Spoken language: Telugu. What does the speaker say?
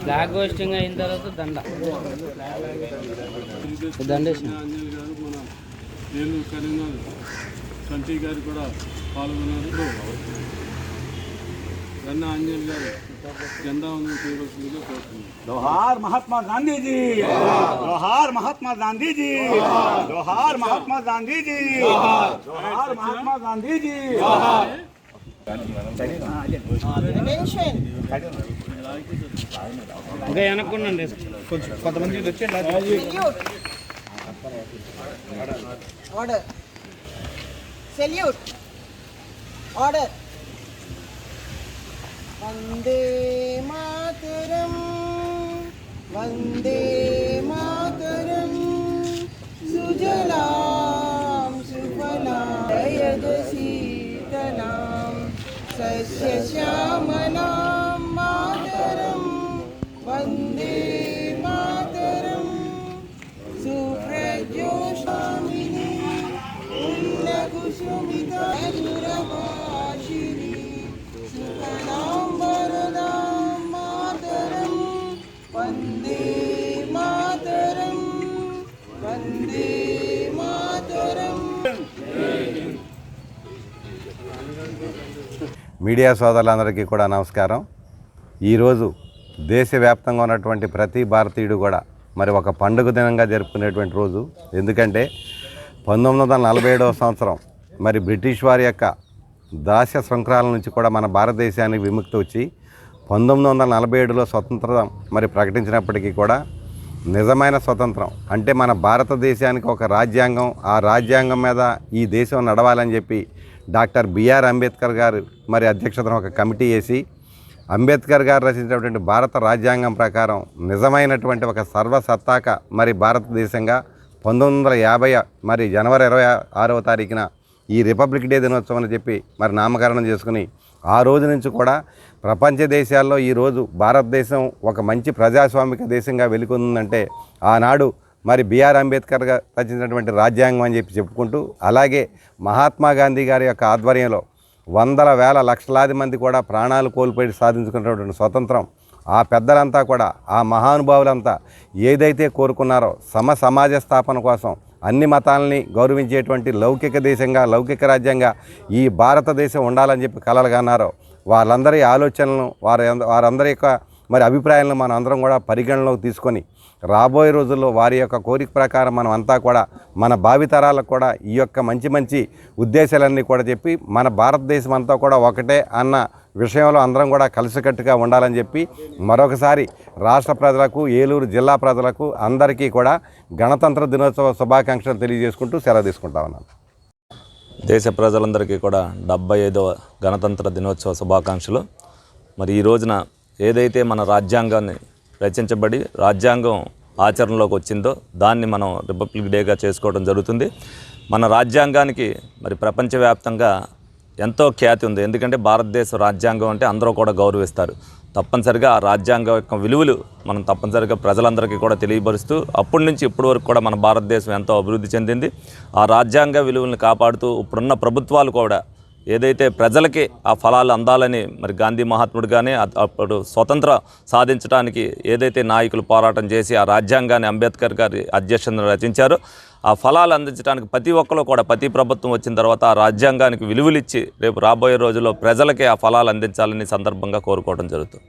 ఫ్లాగ్ హోస్టింగ్ అయిన తర్వాత దండ దండేసిన అంజలి గారు మన నేను కరీంనగర్ కంటి గారు కూడా పాల్గొన్నారు గన్న ఆంజనేయులు గారు జెండా వందనం చేయవలసిందిగా కోరుతున్నాను లోహార్ మహాత్మా గాంధీ జీ లోహార్ మహాత్మా గాంధీ జీ లోహార్ మహాత్మా గాంధీ జీ లోహార్ మహాత్మా గాంధీ జీ మెన్షన్ ఇంకా వెనక్కుండండి కొంచెం కొంతమంది వచ్చి Order. Salute. Order. Vande Mataram. Vande media సోదరులందరికీ కూడా నమస్కారం. ఈరోజు దేశవ్యాప్తంగా ఉన్నటువంటి ప్రతి భారతీయుడు కూడా మరి ఒక పండుగ దినంగా జరుపుకునేటువంటి రోజు. ఎందుకంటే పంతొమ్మిది వందల నలభై ఏడవ సంవత్సరం మరి బ్రిటిష్ వారి యొక్క దాస్య శృంఖలాల నుంచి కూడా మన భారతదేశానికి విముక్తి వచ్చి పంతొమ్మిది వందల నలభై ఏడులో స్వతంత్రం మరి ప్రకటించినప్పటికీ కూడా నిజమైన స్వతంత్రం. అంటే మన భారతదేశానికి ఒక రాజ్యాంగం ఆ రాజ్యాంగం మీద ఈ దేశం నడవాలని చెప్పి డాక్టర్ బిఆర్ అంబేద్కర్ గారు మరి అధ్యక్షతన ఒక కమిటీ వేసి అంబేద్కర్ గారు రచించినటువంటి భారత రాజ్యాంగం ప్రకారం నిజమైనటువంటి ఒక సర్వసత్తాక మరి భారతదేశంగా పంతొమ్మిది వందల యాభై మరి జనవరి ఇరవై ఆరవ తారీఖున ఈ రిపబ్లిక్ డే దినోత్సవం అని చెప్పి మరి నామకరణం చేసుకుని ఆ రోజు నుంచి కూడా ప్రపంచ దేశాల్లో ఈరోజు భారతదేశం ఒక మంచి ప్రజాస్వామిక దేశంగా వెలుకొందంటే ఆనాడు మరి బిఆర్ అంబేద్కర్ గారు రచించినటువంటి రాజ్యాంగం అని చెప్పి చెప్పుకుంటూ అలాగే మహాత్మా గాంధీ గారి యొక్క ఆధ్వర్యంలో వందల వేల లక్షలాది మంది కూడా ప్రాణాలు కోల్పోయి సాధించుకున్నటువంటి స్వతంత్రం ఆ పెద్దలంతా కూడా ఆ మహానుభావులంతా ఏదైతే కోరుకున్నారో సమ సమాజ స్థాపన కోసం అన్ని మతాలని గౌరవించేటువంటి లౌకిక దేశంగా లౌకిక రాజ్యంగా ఈ భారతదేశం ఉండాలని చెప్పి కలలుగన్నారో. వాళ్ళందరి ఆలోచనలను వారి వారందరి యొక్క మరి అభిప్రాయాలను మనం అందరం కూడా పరిగణలోకి తీసుకొని రాబోయే రోజుల్లో వారి యొక్క కోరిక ప్రకారం మనం అంతా కూడా మన భావితరాలకు కూడా ఈ యొక్క మంచి మంచి ఉద్దేశాలన్నీ కూడా చెప్పి మన భారతదేశం అంతా కూడా ఒకటే అన్న విషయంలో అందరం కూడా కలిసికట్టుగా ఉండాలని చెప్పి మరొకసారి రాష్ట్ర ప్రజలకు ఏలూరు జిల్లా ప్రజలకు అందరికీ కూడా గణతంత్ర దినోత్సవ శుభాకాంక్షలు తెలియజేసుకుంటూ సెలవు తీసుకుంటా ఉన్నాను. దేశ ప్రజలందరికీ కూడా డెబ్బై ఐదవ గణతంత్ర దినోత్సవ శుభాకాంక్షలు. మరి ఈ రోజున ఏదైతే మన రాజ్యాంగాన్ని రచించబడి రాజ్యాంగం ఆచరణలోకి వచ్చిందో దాన్ని మనం రిపబ్లిక్ డేగా చేసుకోవడం జరుగుతుంది. మన రాజ్యాంగానికి మరి ప్రపంచవ్యాప్తంగా ఎంతో ఖ్యాతి ఉంది. ఎందుకంటే భారతదేశ రాజ్యాంగం అంటే అందరూ కూడా గౌరవిస్తారు. తప్పనిసరిగా ఆ రాజ్యాంగం యొక్క విలువలు మనం తప్పనిసరిగా ప్రజలందరికీ కూడా తెలియపరుస్తూ అప్పటి నుంచి ఇప్పటి వరకు కూడా మన భారతదేశం ఎంతో అభివృద్ధి చెందింది. ఆ రాజ్యాంగ విలువలను కాపాడుతూ ఇప్పుడున్న ప్రభుత్వాలు కూడా ఏదైతే ప్రజలకి ఆ ఫలాలు అందాలని మరి గాంధీ మహాత్ముడుగానే అప్పుడు స్వతంత్ర సాధించడానికి ఏదైతే నాయకులు పోరాటం చేసి ఆ రాజ్యాంగాన్ని అంబేద్కర్ గారి అధ్యక్షతను రచించారో ఆ ఫలాలు అందించడానికి ప్రతి ఒక్కరు కూడా ప్రతి ప్రభుత్వం వచ్చిన తర్వాత ఆ రాజ్యాంగానికి విలువలిచ్చి రేపు రాబోయే రోజుల్లో ప్రజలకే ఆ ఫలాలు అందించాలని సందర్భంగా కోరుకోవడం జరుగుతుంది.